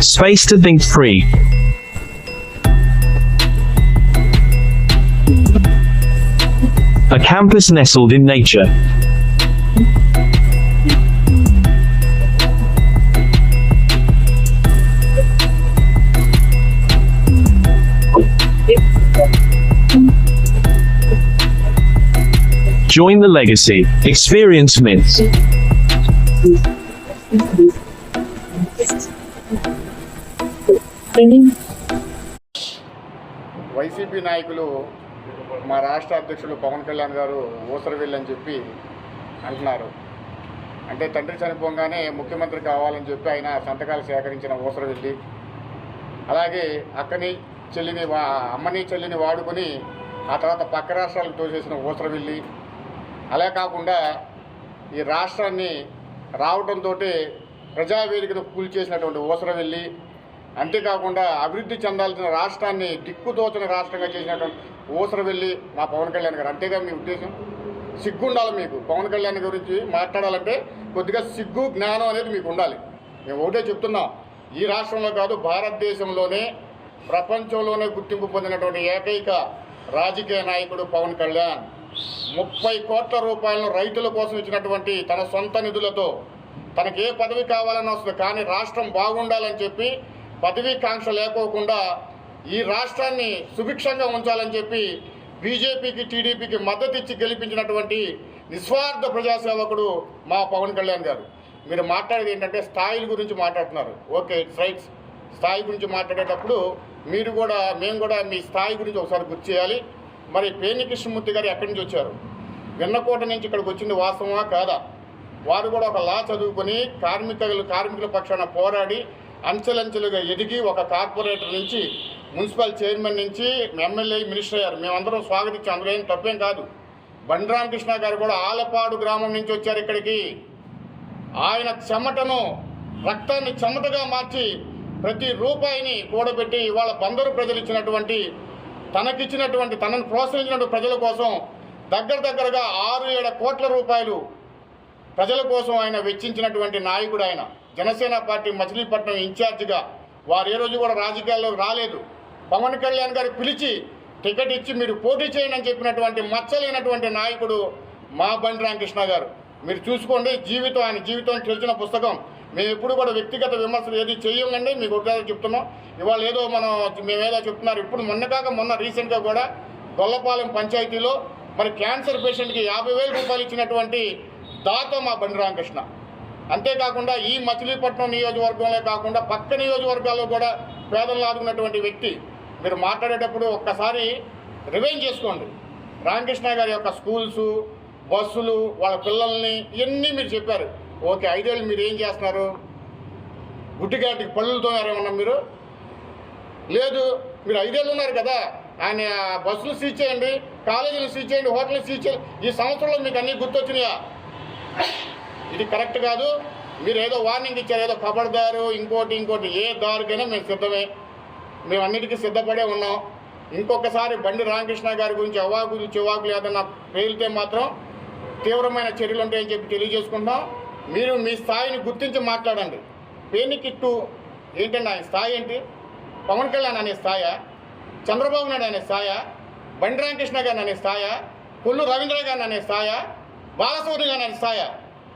Space to think free. A campus nestled in nature. Join the legacy. Experience myths. YCP నాయకులు మా రాష్ట్ర అధ్యక్షులు పవన్ కళ్యాణ్ గారు ఊసరవెల్లి అని చెప్పి అంటున్నారు. అంటే తండ్రి చనిపోగానే ముఖ్యమంత్రి కావాలని చెప్పి ఆయన సంతకాలు సేకరించిన ఊసరవెల్లి అలాగే అక్కని చెల్లిని వా అమ్మని చెల్లిని వాడుకొని ఆ తర్వాత పక్క రాష్ట్రాలకు తోసేసిన ఊసరవెల్లి అలా కాకుండా ఈ రాష్ట్రాన్ని రావడంతో ప్రజావేదికను కూల్చేసినటువంటి ఊసరవెల్లి అంతేకాకుండా అభివృద్ధి చెందాల్సిన రాష్ట్రాన్ని దిక్కుదోచని రాష్ట్రంగా చేసినటువంటి ఊసరవెల్లి మా పవన్ కళ్యాణ్ గారు. అంతేగా మీ ఉద్దేశం? సిగ్గుండాలి మీకు. పవన్ కళ్యాణ్ గురించి మాట్లాడాలంటే కొద్దిగా సిగ్గు జ్ఞానం అనేది మీకు ఉండాలి. మేము ఒకటే చెప్తున్నాం. ఈ రాష్ట్రంలో కాదు భారతదేశంలోనే ప్రపంచంలోనే గుర్తింపు పొందినటువంటి ఏకైక రాజకీయ నాయకుడు పవన్ కళ్యాణ్. ముప్పై కోట్ల రూపాయలను రైతుల కోసం ఇచ్చినటువంటి తన సొంత నిధులతో తనకి ఏ పదవి కావాలని వస్తుంది. కానీ రాష్ట్రం బాగుండాలని చెప్పి పదవీకాంక్ష లేకోకుండా ఈ రాష్ట్రాన్ని సుభిక్షంగా ఉంచాలని చెప్పి బీజేపీకి టీడీపీకి మద్దతు ఇచ్చి గెలిపించినటువంటి నిస్వార్థ ప్రజాసేవకుడు మా పవన్ కళ్యాణ్ గారు. మీరు మాట్లాడేది ఏంటంటే స్థాయిల గురించి మాట్లాడుతున్నారు. ఓకే ఇట్స్ రైట్స్ స్థాయి గురించి మాట్లాడేటప్పుడు మీరు కూడా మేము కూడా మీ స్థాయి గురించి ఒకసారి గుర్తు చేయాలి. మరి పేర్ని కృష్ణమూర్తి గారు ఎక్కడి నుంచి వచ్చారు? విన్నకోట నుంచి ఇక్కడికి వచ్చింది వాస్తవమా? కాదా? వారు కూడా ఒక లా చదువుకొని కార్మికులు కార్మికుల పక్షాన పోరాడి అంచెలంచెలుగా ఎదిగి ఒక కార్పొరేటర్ నుంచి మున్సిపల్ చైర్మన్ నుంచి ఎమ్మెల్యే మినిస్టర్ అయ్యారు. మేమందరం స్వాగతించాం. అందులో ఏం తప్పేం కాదు. బండిరామకృష్ణ గారు కూడా ఆలపాడు గ్రామం నుంచి వచ్చారు ఇక్కడికి. ఆయన చెమటను రక్తాన్ని చెమటగా మార్చి ప్రతి రూపాయిని కూడబెట్టి ఇవాళ బందరు ప్రజలు ఇచ్చినటువంటి తనకిచ్చినటువంటి తనను ప్రోత్సహించినటువంటి ప్రజల కోసం దగ్గర దగ్గరగా ఆరు ఏడు కోట్ల రూపాయలు ప్రజల కోసం ఆయన వెచ్చించినటువంటి నాయకుడు ఆయన. జనసేన పార్టీ మచిలీపట్నం ఇన్ఛార్జిగా వారు ఏ రోజు కూడా రాజకీయాల్లోకి రాలేదు. పవన్ కళ్యాణ్ గారు పిలిచి టికెట్ ఇచ్చి మీరు పోటీ చేయండి అని చెప్పినటువంటి మచ్చలేనటువంటి నాయకుడు మా బండి రామకృష్ణ గారు. మీరు చూసుకోండి జీవితం ఆయన జీవితం తెలిసిన పుస్తకం. మేము ఎప్పుడు కూడా వ్యక్తిగత విమర్శలు ఏది చేయండి మీకు ఒకసారి చెప్తున్నాం. ఇవాళ ఏదో మనం మేమేదో చెప్తున్నారు. ఇప్పుడు మొన్న కాక మొన్న రీసెంట్గా కూడా గొల్లపాలెం పంచాయతీలో మరి క్యాన్సర్ పేషెంట్కి యాభై వేల రూపాయలు ఇచ్చినటువంటి దాత మా బండి రామకృష్ణ. అంతేకాకుండా ఈ మచిలీపట్నం నియోజకవర్గంలో కాకుండా పక్క నియోజకవర్గాల్లో కూడా పేదలను ఆదుకున్నటువంటి వ్యక్తి. మీరు మాట్లాడేటప్పుడు ఒక్కసారి రివైన్ చేసుకోండి. రామకృష్ణ గారి యొక్క స్కూల్స్ బస్సులు వాళ్ళ పిల్లల్ని ఇవన్నీ మీరు చెప్పారు. ఓకే ఐదేళ్ళు మీరు ఏం చేస్తున్నారు? గుడ్డిగాటికి పళ్ళుతో ఏమన్నా మీరు? లేదు మీరు ఐదేళ్ళు ఉన్నారు కదా. ఆయన బస్సులు సీజ్ చేయండి కాలేజీలు సీజ్ చేయండి హోటల్ సీజ్ చేయండి. ఈ సంవత్సరంలో మీకు అన్నీ గుర్తొచ్చినాయా? ఇది కరెక్ట్ కాదు. మీరు ఏదో వార్నింగ్ ఇచ్చారు ఏదో కబడ్దారు ఇంకోటి ఇంకోటి ఏ దారికైనా మేము సిద్ధమే. మేము అన్నిటికీ సిద్ధపడే ఉన్నాం. ఇంకొకసారి బండి రామకృష్ణ గారి గురించి అవాకులు చివాకులు ఏదన్నా పేలితే మాత్రం తీవ్రమైన చర్యలు ఉంటాయని చెప్పి తెలియజేసుకుంటాం మీరు మీ స్థాయిని గుర్తించి మాట్లాడండి. పేని కిట్టు ఏంటండి ఆయన స్థాయి ఏంటి? పవన్ కళ్యాణ్ అనే స్థాయా? చంద్రబాబు నాయుడు అనే స్థాయా? బండి రామకృష్ణ గారిని అనే స్థాయా? కొల్లు రవీంద్ర గారిని అనే స్థాయా? బాలసూరి గారిని అనే స్థాయా?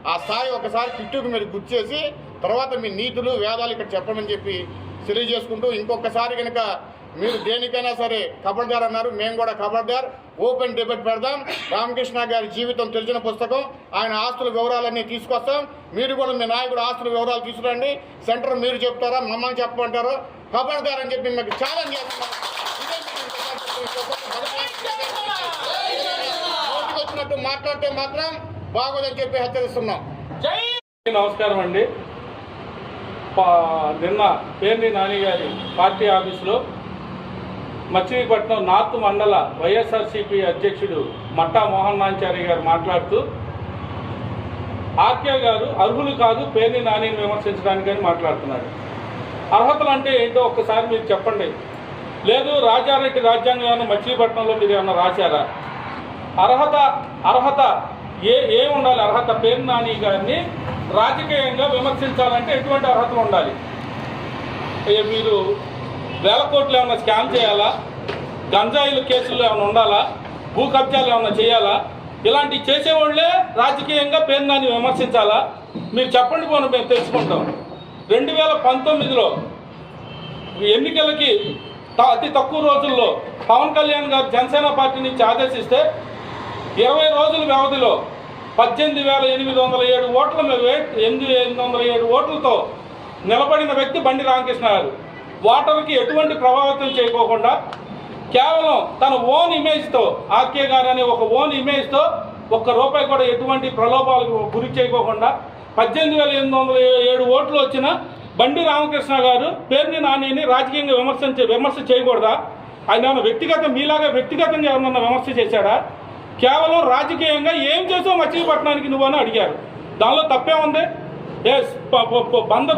ఆ స్థాయి ఒకసారి కిట్టుకు మీరు గుర్తు చేసి తర్వాత మీ నీతులు వేదాలు ఇక్కడ చెప్పమని చెప్పి తెలియజేసుకుంటూ ఇంకొకసారి కనుక మీరు దేనికైనా సరే ఖబర్దార్ అన్నారు మేము కూడా ఖబర్దార్ ఓపెన్ డిబేట్ పెడదాం రామకృష్ణ గారి జీవితం తెలిసిన పుస్తకం ఆయన ఆస్తుల వివరాలన్నీ తీసుకొస్తాం మీరు కూడా మీ నాయకుడు ఆస్తుల వివరాలు తీసుకురండి సెంటర్ మీరు చెప్తారా మమ్మల్ని చెప్పమంటారు ఖబర్దార్ అని చెప్పి మీకు ఛాలెంజ్ చేస్తున్నాం ఇదే మీకు నోటికి వచ్చినట్టు మాట్లాడితే మాత్రం బాగోదని చెప్పి హెచ్చరిస్తున్నాం. నమస్కారం అండి. పా- నిన్న పేర్ని నాని గారి పార్టీ ఆఫీసులో మచిలీపట్నం నార్త్ మండల వైఎస్ఆర్సీపీ అధ్యక్షుడు మట్టా మోహన్ నాంచారి గారు మాట్లాడుతూ ఆర్కే గారు అర్హులు కాదు పేర్ని నానిని విమర్శించడానికని మాట్లాడుతున్నాడు అర్హతలు అంటే ఏంటో ఒక్కసారి మీరు చెప్పండి. లేదు రాజారెడ్డి రాజ్యాంగం ఏమైనా మచిలీపట్నంలో మీరు ఏమైనా రాశారా? అర్హత అర్హత ఏ ఏ ఉండాలి అర్హత పేరు నాని గారిని రాజకీయంగా విమర్శించాలంటే ఎటువంటి అర్హత ఉండాలి? మీరు వేల కోట్లు ఏమైనా స్కామ్ చేయాలా? గంజాయిల కేసులు ఏమైనా ఉండాలా? భూ కబ్జాలు ఏమైనా చేయాలా? ఇలాంటివి చేసేవాళ్ళే రాజకీయంగా పేరు నాని విమర్శించాలా? మీరు చెప్పండి పోను మేము తెలుసుకుంటాం. రెండు వేల పంతొమ్మిదిలో ఎన్నికలకి అతి తక్కువ రోజుల్లో పవన్ కళ్యాణ్ గారు జనసేన పార్టీ నుంచి ఆదేశిస్తే ఇరవై రోజుల వ్యవధిలో పద్దెనిమిది వేల ఎనిమిది వందల ఏడు ఓట్ల మీద ఎనిమిది ఎనిమిది వందల ఏడు ఓట్లతో నిలబడిన వ్యక్తి బండి రామకృష్ణ గారు ఓటర్కి ఎటువంటి ప్రభావితం చేయకోకుండా కేవలం తన ఓన్ ఇమేజ్తో ఆర్కే గారు అనే ఒక ఓన్ ఇమేజ్తో ఒక్క రూపాయి కూడా ఎటువంటి ప్రలోభాలకు గురి చేయకోకుండా పద్దెనిమిది వేల ఎనిమిది వందల ఏడు ఓట్లు వచ్చిన బండి రామకృష్ణ గారు పేరుని నానిని రాజకీయంగా విమర్శించే విమర్శ చేయకూడదా? ఆయన ఏమైనా వ్యక్తిగత మీలాగా వ్యక్తిగతంగా ఏమన్నా విమర్శ చేశాడా? కేవలం రాజకీయంగా ఏం చేసావు మచిలీపట్నానికి నువ్వు అని అడిగారు. దానిలో తప్పే ఉంది. ఎస్ ప-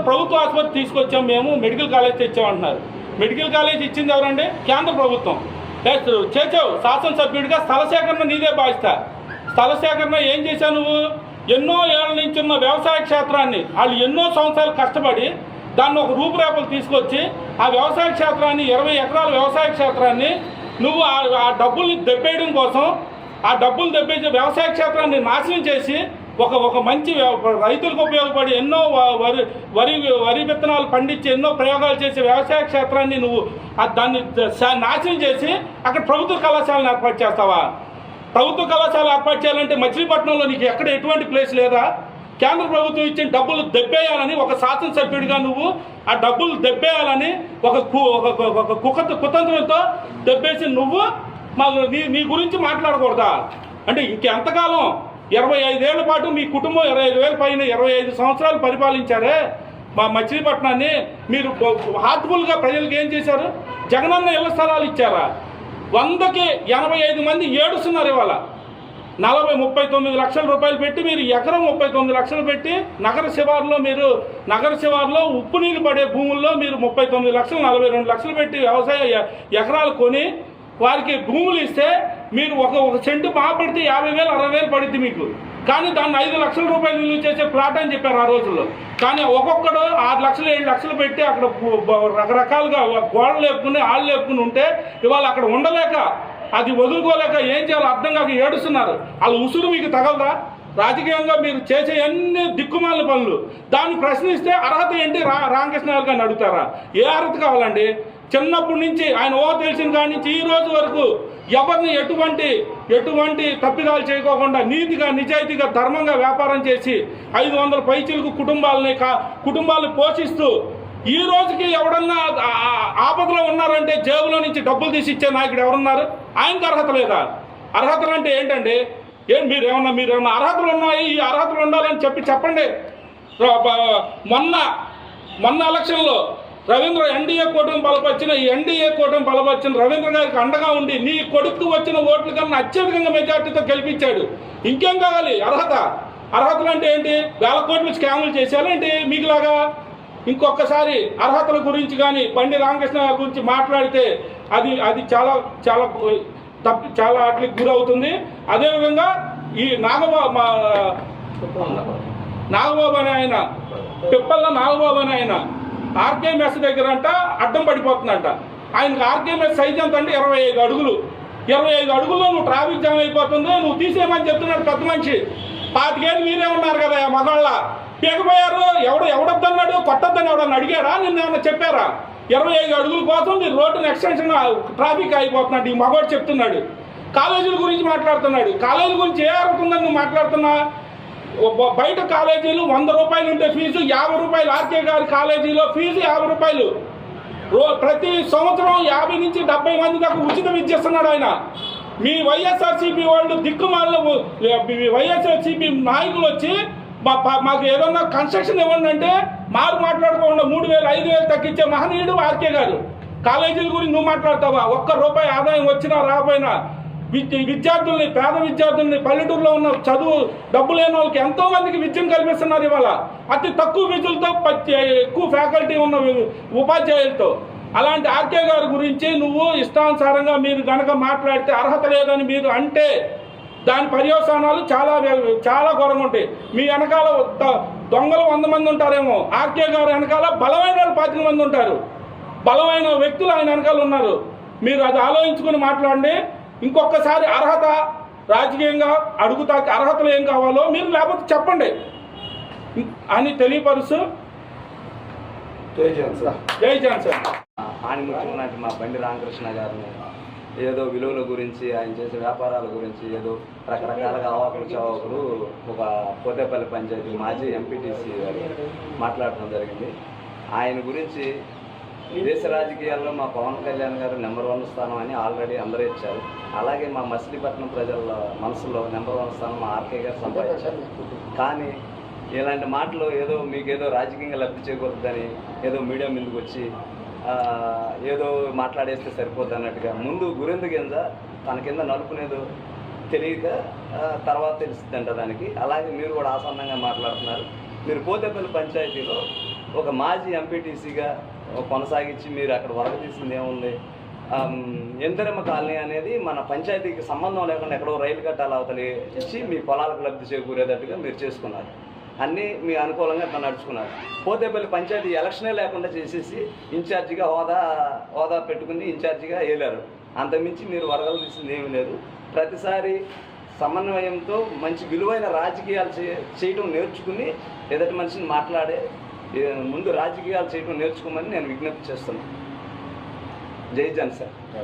ప్రభుత్వ ఆసుపత్రి తీసుకొచ్చాం మేము మెడికల్ కాలేజ్ తెచ్చామంటున్నారు. మెడికల్ కాలేజ్ ఇచ్చింది ఎవరండి? కేంద్ర ప్రభుత్వం. ఎస్ చేసావు శాసనసభ్యుడిగా స్థల సేకరణ నీదే బాధ్యత. స్థల సేకరణ ఏం చేశావు నువ్వు? ఎన్నో ఏళ్ళ నుంచి ఉన్న వ్యవసాయ క్షేత్రాన్ని వాళ్ళు ఎన్నో సంవత్సరాలు కష్టపడి దాన్ని ఒక రూపురేఖలు తీసుకొచ్చి ఆ వ్యవసాయ క్షేత్రాన్ని ఇరవై ఎకరాల వ్యవసాయ క్షేత్రాన్ని నువ్వు ఆ- ఆ డబ్బుల్ని దెబ్బేయడం కోసం ఆ డబ్బులు తెప్పించి వ్యవసాయ క్షేత్రాన్ని నాశనం చేసి ఒక ఒక మంచి రైతులకు ఉపయోగపడి ఎన్నో వ- వరి వరి వరి విత్తనాలు పండించి ఎన్నో ప్రయోగాలు చేసి వ్యవసాయ క్షేత్రాన్ని నువ్వు దాన్ని నాశనం చేసి అక్కడ ప్రభుత్వ కళాశాలను ఏర్పాటు చేస్తావా? ప్రభుత్వ కళాశాల ఏర్పాటు చేయాలంటే మచిలీపట్నంలో నీకు ఎక్కడ ఎటువంటి ప్లేస్ లేదా? కేంద్ర ప్రభుత్వం ఇచ్చిన డబ్బులు దెబ్బేయాలని ఒక శాసనసభ్యుడిగా నువ్వు ఆ డబ్బులు దెబ్బేయాలని ఒక కు- ఒక ఒక- కుతంత్రంతో దెబ్బేసి నువ్వు మా నీ నీ గురించి మాట్లాడకూడదా? అంటే ఇంకెంతకాలం ఇరవై ఐదేళ్ళ పాటు మీ కుటుంబం ఇరవై ఐదు వేల పైన ఇరవై ఐదు సంవత్సరాలు పరిపాలించారే? మా మచిలీపట్నాన్ని మీరు హార్ట్ఫుల్గా ప్రజలకు ఏం చేశారు? జగనన్న ఇళ్ళ స్థలాలు ఇచ్చారా? వందకి ఎనభై ఐదు మంది ఏడుస్తున్నారు ఇవాళ. నలభై ముప్పై తొమ్మిది లక్షల రూపాయలు పెట్టి మీరు ఎకరం ముప్పై తొమ్మిది లక్షలు పెట్టి నగర శివారులో మీరు నగర శివారులో ఉప్పు నీళ్ళు పడే భూముల్లో మీరు ముప్పై తొమ్మిది లక్షలు నలభై రెండు లక్షలు పెట్టి వ్యవసాయ ఎకరాలు కొని వారికి భూములు ఇస్తే మీరు ఒక ఒక సెంటు బాగా పడితే యాభై వేలు అరవై వేలు పడుద్ది మీకు. కానీ దాన్ని ఐదు లక్షల రూపాయలు విలువ చేసే ప్లాట్ అని చెప్పారు ఆ రోజుల్లో. కానీ ఒక్కొక్కడు ఆరు లక్షలు ఏడు లక్షలు పెట్టి అక్కడ రకరకాలుగా గోడలు లేపుకుని ఆళ్ళు లేపుకుని ఉంటే ఇవాళ అక్కడ ఉండలేక అది వదులుకోలేక ఏం చేయాలో అర్థం కాక ఏడుస్తున్నారు. వాళ్ళ ఉసురు మీకు తగలదా? రాజకీయంగా మీరు చేసే అన్ని దిక్కుమాలిన పనులు. దాన్ని ప్రశ్నిస్తే అర్హత ఏంటి రా రామకృష్ణ గారు అడుగుతారా? ఏ అర్హత కావాలండి? చిన్నప్పటి నుంచి ఆయన ఓ తెలిసిన కాడి నుంచి ఈ రోజు వరకు ఎవరిని ఎటువంటి ఎటువంటి తప్పిదాలు చేయకోకుండా నీతిగా నిజాయితీగా ధర్మంగా వ్యాపారం చేసి ఐదు వందల పైచీలకు కుటుంబాలని కా కుటుంబాలను పోషిస్తూ ఈ రోజుకి ఎవడన్నా ఆపదలో ఉన్నారంటే జేబులో నుంచి డబ్బులు తీసి ఇచ్చే నాయకుడు ఎవరున్నారు? ఆయనకు అర్హత లేదా? అర్హతలు అంటే ఏంటండి? ఏం మీరు ఏమన్నా మీరు అర్హతలు ఉన్నాయి? ఈ అర్హతలు ఉండాలని చెప్పి చెప్పండి. మొన్న మొన్న ఎలక్షన్లో రవీంద్ర ఎన్డీఏ కూటమి బలపరిచిన ఈ ఎన్డీఏ కూటమి బలపరిచిన రవీంద్ర గారికి అండగా ఉండి నీ కొడుకు వచ్చిన ఓట్ల కన్నా అత్యధికంగా మెజార్టీతో గెలిపించాడు. ఇంకేం కావాలి? అర్హత. అర్హతలు అంటే ఏంటి? వేల కోట్లు స్కాములు చేశారేంటి మీకులాగా? ఇంకొకసారి అర్హతల గురించి కానీ బండి రామకృష్ణ గురించి మాట్లాడితే అది అది చాలా చాలా తప్పి చాలా వాటికి గురవుతుంది. అదేవిధంగా ఈ నాగబాబు మా నాగబాబు అని ఆయన పిప్పల్ల నాగబాబు అని ఆయన ఆర్కే మెస్ దగ్గర అంట అడ్డం పడిపోతుందంట. ఆయనకి ఆర్కే మెస్ సైజ్ ఎంత అంటే ఇరవై ఐదు అడుగులు. ఇరవై ఐదు అడుగుల్లో నువ్వు ట్రాఫిక్ జామ్ అయిపోతుంది నువ్వు తీసేయమని చెప్తున్నాడు పెద్ద మనిషి. పాతికేళ్ళు మీరే ఉన్నారు కదా మగాళ్ళ. పీకపోయారు ఎవడు ఎవడొద్దన్నాడు కొట్టొద్దని ఎవడన్నా అడిగారా నిన్న ఏమన్నా చెప్పారా? ఇరవై ఐదు అడుగుల కోసం నీ రోడ్డును ఎక్స్టెన్షన్ ట్రాఫిక్ అయిపోతున్నాడు ఈ మగవాడు చెప్తున్నాడు. కాలేజీల గురించి మాట్లాడుతున్నాడు. కాలేజీల గురించి ఏ అర్హత ఉందని నువ్వు మాట్లాడుతున్నా? బయట కాలేజీలు వంద రూపాయలు ఉంటే ఫీజు యాభై రూపాయలు ఆర్కే గారి కాలేజీలో ఫీజు యాభై రూపాయలు. ప్రతి సంవత్సరం యాభై నుంచి డెబ్బై మంది దాకా ఉచిత విద్య ఇస్తున్నాడు ఆయన. మీ వైఎస్ఆర్సీపీ వాళ్ళు దిక్కుమాల వైఎస్ఆర్సీపీ నాయకులు వచ్చి మా మాకు ఏదన్నా కన్స్ట్రక్షన్ ఇవ్వండి అంటే మారు మాట్లాడుకోకుండా మూడు వేలు ఐదు వేలు తగ్గించే మహనీయుడు ఆర్కే గారు. కాలేజీల గురించి నువ్వు మాట్లాడతావా? ఒక్క రూపాయి ఆదాయం వచ్చినా రాకపోయినా విద్యార్థుల్ని పేద విద్యార్థుల్ని పల్లెటూరులో ఉన్న చదువు డబ్బు లేని వాళ్ళకి ఎంతో మందికి విద్యను కల్పిస్తున్నారు ఇవాళ. అతి తక్కువ విధులతో ఎక్కువ ఫ్యాకల్టీ ఉన్న ఉపాధ్యాయులతో. అలాంటి ఆర్కే గారి గురించి నువ్వు ఇష్టానుసారంగా మీరు కనుక మాట్లాడితే అర్హత లేదని మీరు అంటే దాని పర్యవసానాలు చాలా చాలా ఘోరంగా ఉంటాయి. మీ వెనకాల దొంగలు వంద మంది ఉంటారేమో. ఆర్కే గారు వెనకాల బలమైన వాళ్ళు పాతిక మంది ఉంటారు. బలమైన వ్యక్తులు ఆయన వెనకాల ఉన్నారు. మీరు అది ఆలోచించుకుని మాట్లాడండి. ఇంకొకసారి అర్హత రాజకీయంగా అడుగుతా అర్హతలు ఏం కావాలో మీరు లేకపోతే చెప్పండి. అని తెలియపరుస్తూ జై జాన్సన్ ఆణిముత్యం లాంటి మా బండి రామకృష్ణ గారిని ఏదో విలువల గురించి ఆయన చేసే వ్యాపారాల గురించి ఏదో రకరకాలుగా అవాకులు చవాకులు ఒక పోతేపల్లి పంచాయతీ మాజీ ఎంపీటీసీ గారు మాట్లాడటం జరిగింది. ఆయన గురించి దేశ రాజకీయాల్లో మా పవన్ కళ్యాణ్ గారు నెంబర్ వన్ స్థానం అని ఆల్రెడీ అందరూ ఇచ్చారు. అలాగే మా మచిలీపట్నం ప్రజల మనసులో నెంబర్ వన్ స్థానం మా ఆర్కే గారు సంపాదించారు. కానీ ఇలాంటి మాటలు ఏదో మీకేదో రాజకీయంగా లబ్ధి చేకూరుద్దని ఏదో మీడియా ముందుకు వచ్చి ఏదో మాట్లాడేస్తే సరిపోద్ది అన్నట్టుగా ముందు గురెందు కింద తన కింద నలుపునేదో తెలియక తర్వాత తెలుస్తుందంట దానికి. అలాగే మీరు కూడా ఆసన్నంగా మాట్లాడుతున్నారు. మీరు పోతేపల్లి పంచాయతీలో ఒక మాజీ ఎంపీటీసీగా కొనసాగించి మీరు అక్కడ వరకు తీసింది ఏముంది? ఆమ్, ఎంతరమ్మ కాలనీ అనేది మన పంచాయతీకి సంబంధం లేకుండా ఎక్కడో రైలు కట్టాల అవతలి ఇచ్చి మీ పొలాలకు లబ్ధి చేకూరేటట్టుగా మీరు చేసుకున్నారు. అన్నీ మీ అనుకూలంగా ఇట్లా నడుచుకున్నారు. పోతేపల్లి పంచాయతీ ఎలక్షనే లేకుండా చేసేసి ఇన్ఛార్జిగా హోదా హోదా పెట్టుకుని ఇన్ఛార్జిగా వేలారు అంతమించి మీరు వరదలు తీసింది ఏమీ లేదు. ప్రతిసారి సమన్వయంతో మంచి విలువైన రాజకీయాలు చేయటం నేర్చుకుని ఎదటి మనిషిని మాట్లాడే ముందు రాజకీయాలు చేయడం నేర్చుకోమని నేను విజ్ఞప్తి చేస్తున్నాను. జై జన్ సార్.